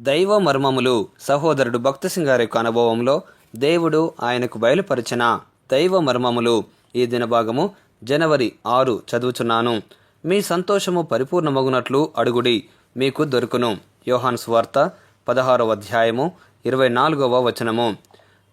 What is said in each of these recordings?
దైవ మర్మములు సహోదరుడు భక్త సింగారి యొక్క అనుభవంలో దేవుడు ఆయనకు బయలుపరిచిన దైవ మర్మములు ఈ దినభాగము జనవరి ఆరు చదువుచున్నాను. మీ సంతోషము పరిపూర్ణమగునట్లు అడుగుడి మీకు దొరుకును. యోహాన్ స్వార్త పదహారవ అధ్యాయము ఇరవై నాలుగవ వచనము.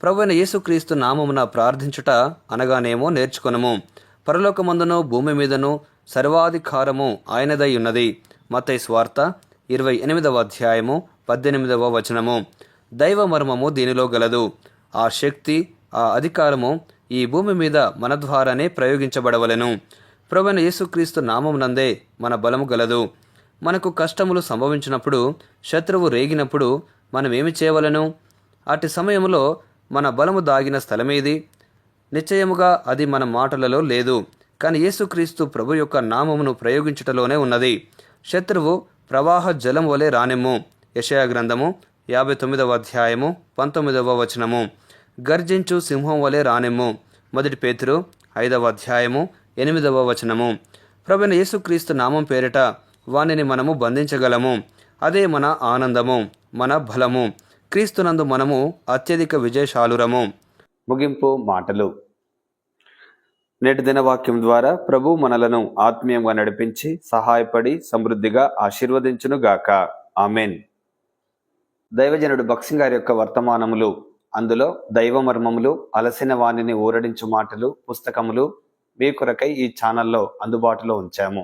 ప్రవైన యేసుక్రీస్తు నామమున ప్రార్థించుట అనగానేమో నేర్చుకునము. పరలోకమందును భూమి మీదను సర్వాధికారము ఆయనదై ఉన్నది. మతై స్వార్త ఇరవై ఎనిమిదవ అధ్యాయము పద్దెనిమిదవ వచనము. దైవ మర్మము దీనిలో గలదు. ఆ శక్తి ఆ అధికారము ఈ భూమి మీద మన ద్వారానే ప్రయోగించబడవలెను. ప్రభువైన యేసుక్రీస్తు నామమునందే మన బలము గలదు. మనకు కష్టములు సంభవించినప్పుడు శత్రువు రేగినప్పుడు మనం ఏమి చేయవలను? అటు సమయంలో మన బలము దాగిన స్థలమేది? నిశ్చయముగా అది మన మాటలలో లేదు. కానీ యేసుక్రీస్తు ప్రభు యొక్క నామమును ప్రయోగించుటలోనే ఉన్నది. శత్రువు ప్రవాహ జలం వలె రానెమ్ము. యషయా గ్రంథము యాభై తొమ్మిదవ అధ్యాయము పంతొమ్మిదవ వచనము. గర్జించు సింహం వలె రానెమ్ము. మొదటి పేతురు ఐదవ అధ్యాయము ఎనిమిదవ వచనము. ప్రవీణ యేసుక్రీస్తు నామం పేరిట వానిని మనము బంధించగలము. అదే మన ఆనందము మన బలము. క్రీస్తునందు మనము అత్యధిక విజయశాలురము. ముగింపు మాటలు. నేటి దినవాక్యం ద్వారా ప్రభు మనలను ఆత్మీయంగా నడిపించి సహాయపడి సమృద్ధిగా ఆశీర్వదించును గాక ఆమెన్. దైవజనుడు భక్సింగారి గారి యొక్క వర్తమానములు అందులో దైవ మర్మములు అలసిన వాణిని ఊరడించు మాటలు పుస్తకములు మీ కొరకై ఈ ఛానల్లో అందుబాటులో ఉంచాము.